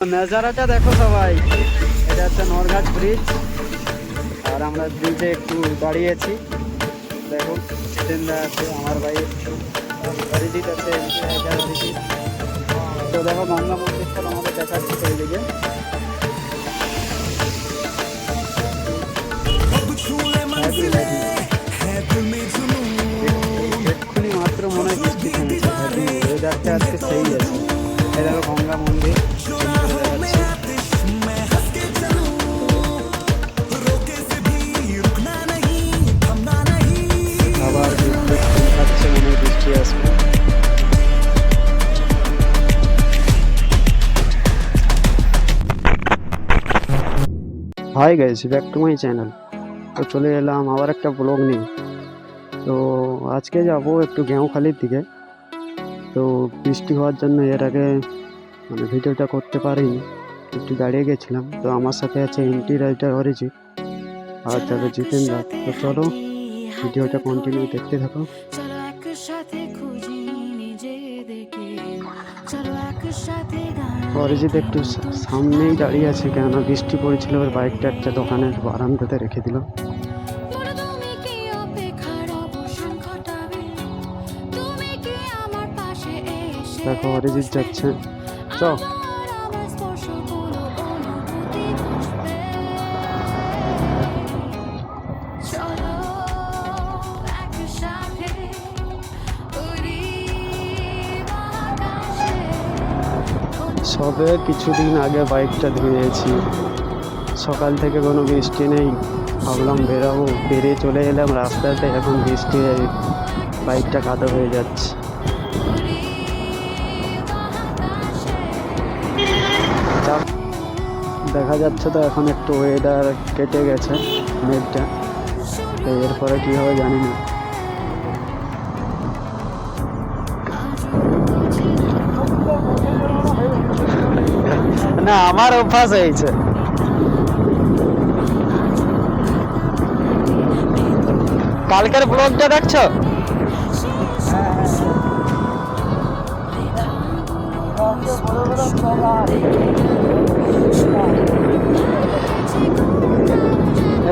নাজারাটা দেখো সবাই। এটা হচ্ছে নরঘাট ব্রিজ। আর আমরা ব্রিজে একটু দাঁড়িয়েছি। দেখো জিতেন্দা আছে আমার ভাই। অরিজিৎ আছে তো দেখো গঙ্গা আমাদের দেখাচ্ছে এক্ষুনি মাত্র মনে হয় ওয়েদারটা আজকে সেই আছে। এই দেখো, Ganga hi guys back to my channel তো চলে এলাম আবার একটা ব্লগ নিয়ে। তো আজকে যাব একটু গেঁওখালির দিকে। তো বৃষ্টি হওয়ার জন্য এর আগে মানে ভিডিওটা করতে পারিনি। একটু দাঁড়িয়ে গেছিলাম। তো আমার সাথে আছে এমটি রাইটার অরিজিৎ। আর যাবে জিতেন দা তো চলো ভিডিওটা কন্টিনিউ দেখতে থাকো। অরিজিৎ একটু সামনেই দাঁড়িয়ে আছে কেননা বৃষ্টি পড়েছিল ওর বাইকটা একটা দোকানের বারান্দাতে রেখে দিল। দেখো অরিজিৎ যাচ্ছে। চ সবে কিছুদিন আগে বাইকটা ধুয়েছি। সকাল থেকে কোনো বৃষ্টি নেই। ভাবলাম বেরাবো। বেরিয়ে চলে এলাম। রাস্তাতে এখন বৃষ্টি বাইকটা কাদা হয়ে যাচ্ছে। দেখা যাচ্ছে তো এখন একটু ওয়েদার কেটে গেছে। মেঘটা। এরপরে কী হবে জানি না। আমার অভ্যাস হয়েছে। কালকের ব্লগটা দেখছ?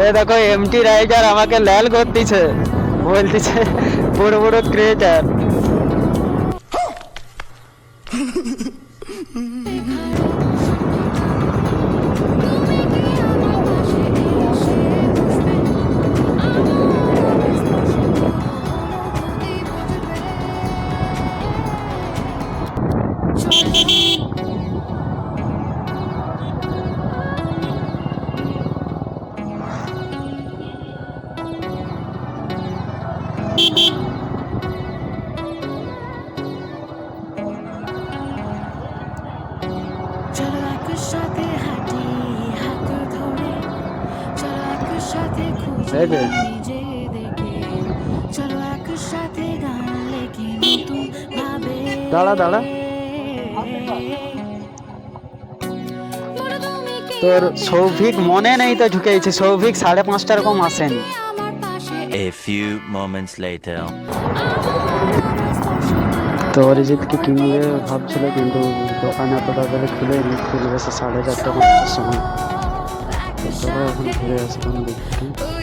এ দেখো এমটি রাইডার আমাকে লাল করতেছে। বলতেছে, বড় বড় ক্রিয়েটার দাঁড়া, দাঁড়া। তোর সৌভিক মনে নেই তো ঢুকেছে সৌভিক সাড়ে পাঁচটার কম আসেনি A few moments later. তো অরিজিৎকে কিনবে ভাবছিল কিন্তু দোকান এত তাড়াতাড়ি খুলে খুলবে সে সাড়ে চারটা পাঁচটার সময় তো চলো এখন ঘুরে আসলাম দেখতে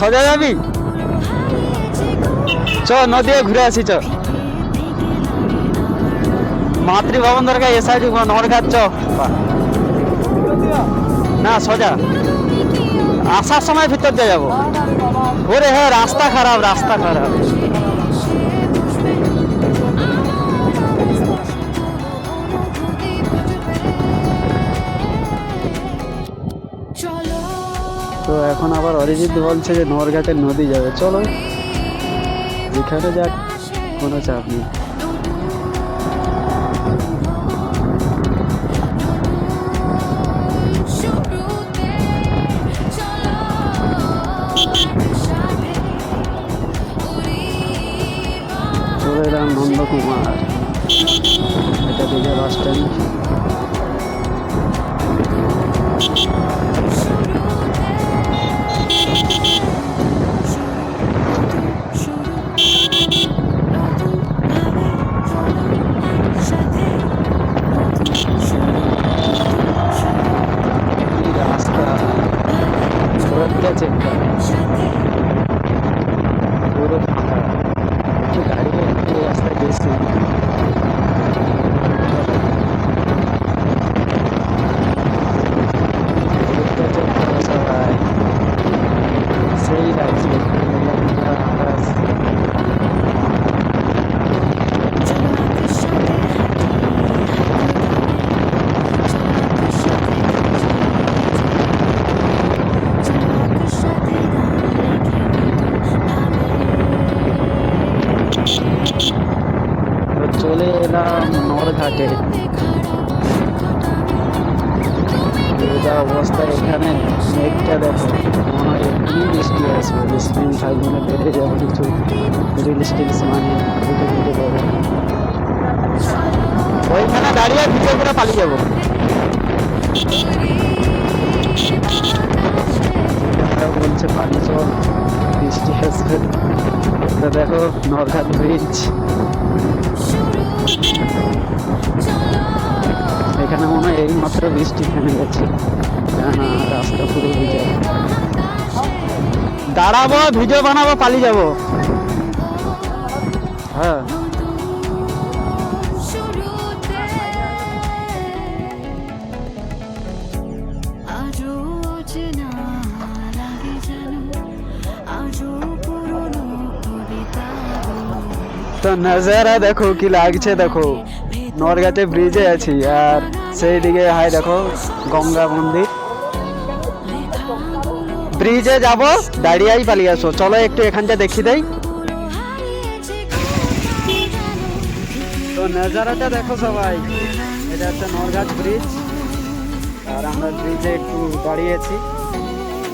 সোজা যাবি? চ নদী ঘুরে আসি, চ। মাতৃভবন দরকার এসআই নরঘাট চ। না, সোজা। আসার সময় ভিতর দিয়ে যাব। ওরে হ্যাঁ রাস্তা খারাপ রাস্তা খারাপ। তো এখন আবার অরিজিৎ বলছে যে নরঘাটের নদী যাবে। চলো, যেখানে যাক, কোনো চাপ নেই। অবস্থা এখানে মেঘটা দেখো। মনে হয় এক্ষুনি বৃষ্টি আসবে বৃষ্টি থাকবে না বেড়ে যাবে কিছু রিলস টিলস মানে ভিডিও ভিডিও করবে ওইখানে দাঁড়িয়ে ভিডিও করে পালিয়ে যাব। বলছে পানি চল বৃষ্টি আসবে। দেখো নরঘাট ব্রিজ বৃষ্টি থেমে গেছে। রাস্তা পুরো ভিজে দাঁড়াবো ভিডিও বানাবো পালিয়ে যাব। হ্যাঁ। তো নজারা দেখো কি লাগছে দেখো। নরঘাটে ব্রিজে আছি, আর সেই দিকে হাই দেখো, গঙ্গা মন্দির। ব্রিজে যাব, দাঁড়িয়েই পালিয়ে আসো। চলো একটু এখানটা দেখি দেই। তো নজারাটা দেখো সবাই, এটা হচ্ছে নরঘাট ব্রিজ আর আমরা ব্রিজে একটু দাঁড়িয়েছি।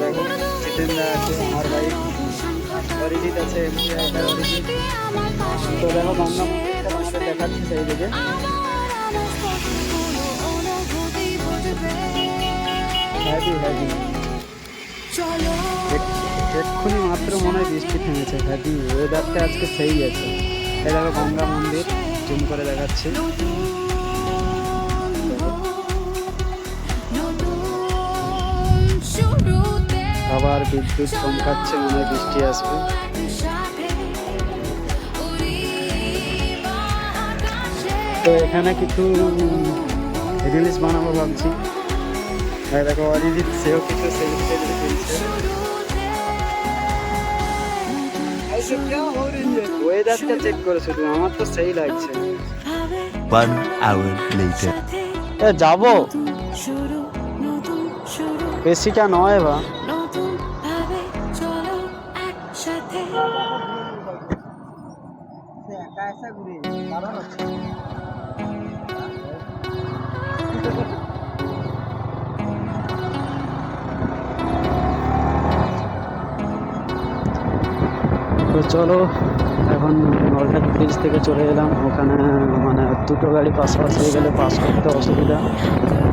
দেখো আছে আমার ভাই আছে তো দেখো, গঙ্গা তোমাদের দেখাচ্ছি সেই দিকে হ্যাভি হ্যাভি চলো। এক্ষুনি মাত্র মনে হয় বৃষ্টি থেমেছে। হ্যাভি ওয়েদারটা আজকে সেই আছে। এই দেখো গঙ্গা মন্দির জুম করে দেখাচ্ছি। আবার বিদ্যুৎ চমকাচ্ছে মনে হয় বৃষ্টি আসবে। তো এখানে কিছু রিলিজ বানাবো ভাবছি। আর দেখো অরিজিৎ সেও কিছু সেলফি তুলছে ওয়েদারটা চেক করে শুধু আমার তো সেই লাগছে। One hour later. এ যাব। নয় বা। চলো, এখন নলঘাট ব্রিজ থেকে চলে এলাম। ওখানে মানে দুটো গাড়ি পাশাপাশি হয়ে গেলে পাস করতে অসুবিধা।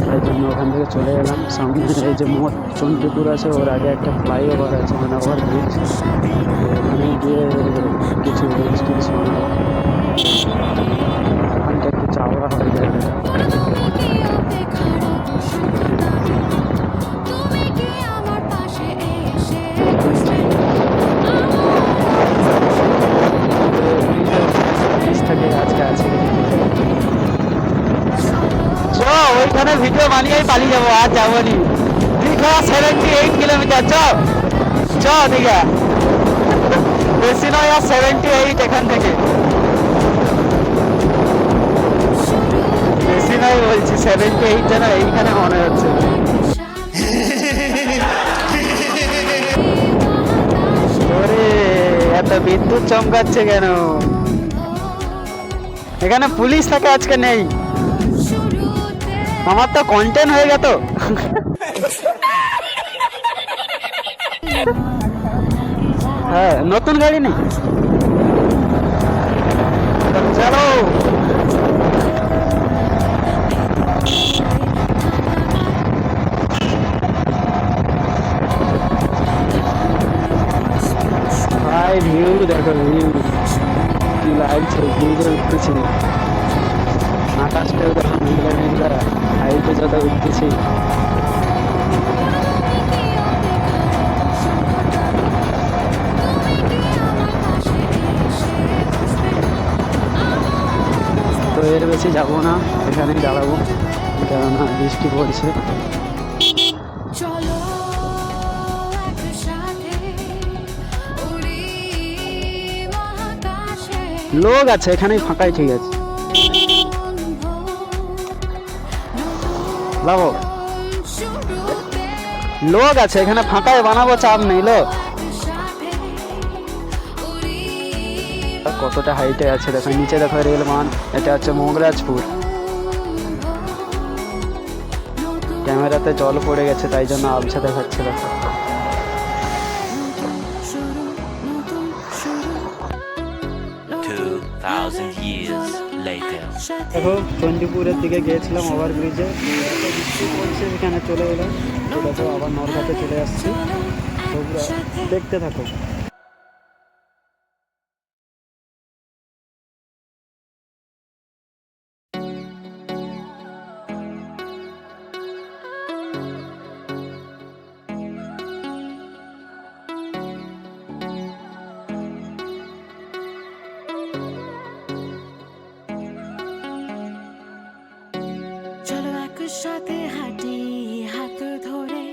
তাই জন্য ওখান থেকে চলে এলাম। সামনে এই যে মোট চন্দ্রপুর আছে, ওর আগে একটা ফ্লাইওভার আছে মানে ওভার ব্রিজ ওখানে গিয়ে কিছু রিলস ওখানটা একটু চাওয়া হয়ে যায় করে ভিডিও বানিয়ে আমি পালিয়ে যাব, আর যাব নি। দীঘা সেভেন্টি এইট কিলোমিটার চ চ দীঘা। বেশি নয় আর সেভেন্টি এইট এখান থেকে। বেশি নয় বলছি সেভেন্টি এইট যেন এইখানে মনে হচ্ছে। এত বিদ্যুৎ চমকাচ্ছে কেন? এখানে পুলিশ থাকে আজকে নেই। আমার তো কন্টেন্ট হয়ে গেল হ্যাঁ নতুন গাড়ি নেই। চলো। ভাই ভিউ দেখো ভিউ লাগছে যত উঠতেছি তো এর বেশি যাব না এখানেই দাঁড়াবো। কেননা বৃষ্টি পড়ছে। লোক আছে এখানেই ফাঁকাই ঠিক আছে। লাভো লোক আছে, এখানে ফাঁকায় বানাবো, চাপ নেই লোক কতটা হাইটে আছে, দেখো, নিচে দেখো রেলমান এটা হচ্ছে মোগরাজপুর। ক্যামেরাতে জল পড়ে গেছে, তাই জন্য আবছা দেখাচ্ছে, দেখো। দেখো, চণ্ডীপুরের দিকে গিয়েছিলাম ওভার ব্রিজে বলছে এখানে চলে এলাম। আবার নর্মাতে চলে আসছি। দেখতে থাকো। একসাথে হাঁটি হাত ধরে।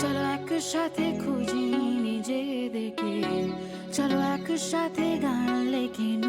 চলো একসাথে খুঁজি নিজেদেরকে। চলো একসাথে গান লেখি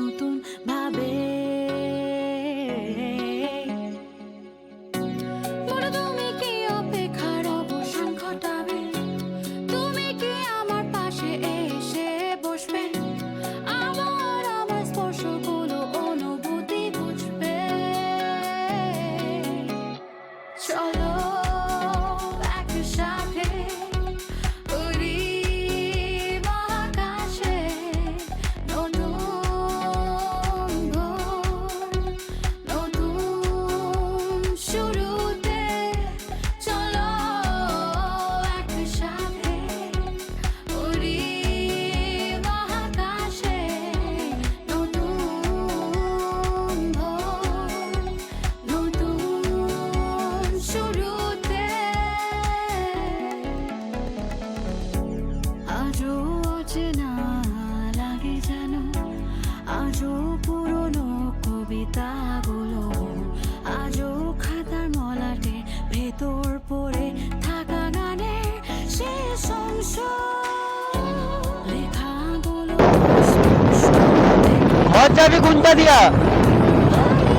থেকে ঘর যাবি दिया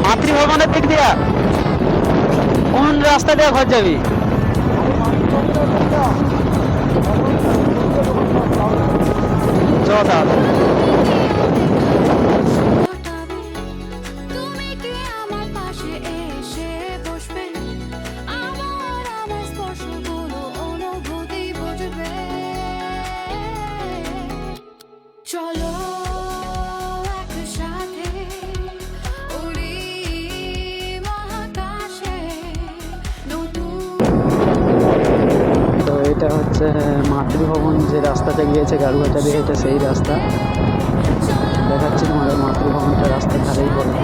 মাতৃভবনের দিক দিয়া। কোন রাস্তা দিয়ে ঘর যাবি চ তাহলে মাতৃভবন যে রাস্তাটা গিয়েছে গারুঘাটা দিয়ে, এটা সেই রাস্তা। দেখাচ্ছি তোমাদের মাতৃভবনটা রাস্তা ধারেই পড়বে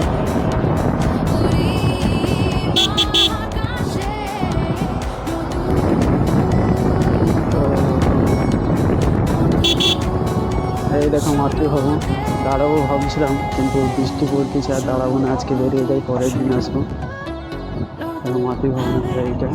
এই দেখো মাতৃভবন। দাঁড়াবো ভাবছিলাম, কিন্তু বৃষ্টি পড়তেছে আর দাঁড়াবো না। আজকে বেরিয়ে যাই, পরের দিন আসব। তো মাতৃভবনের এইটা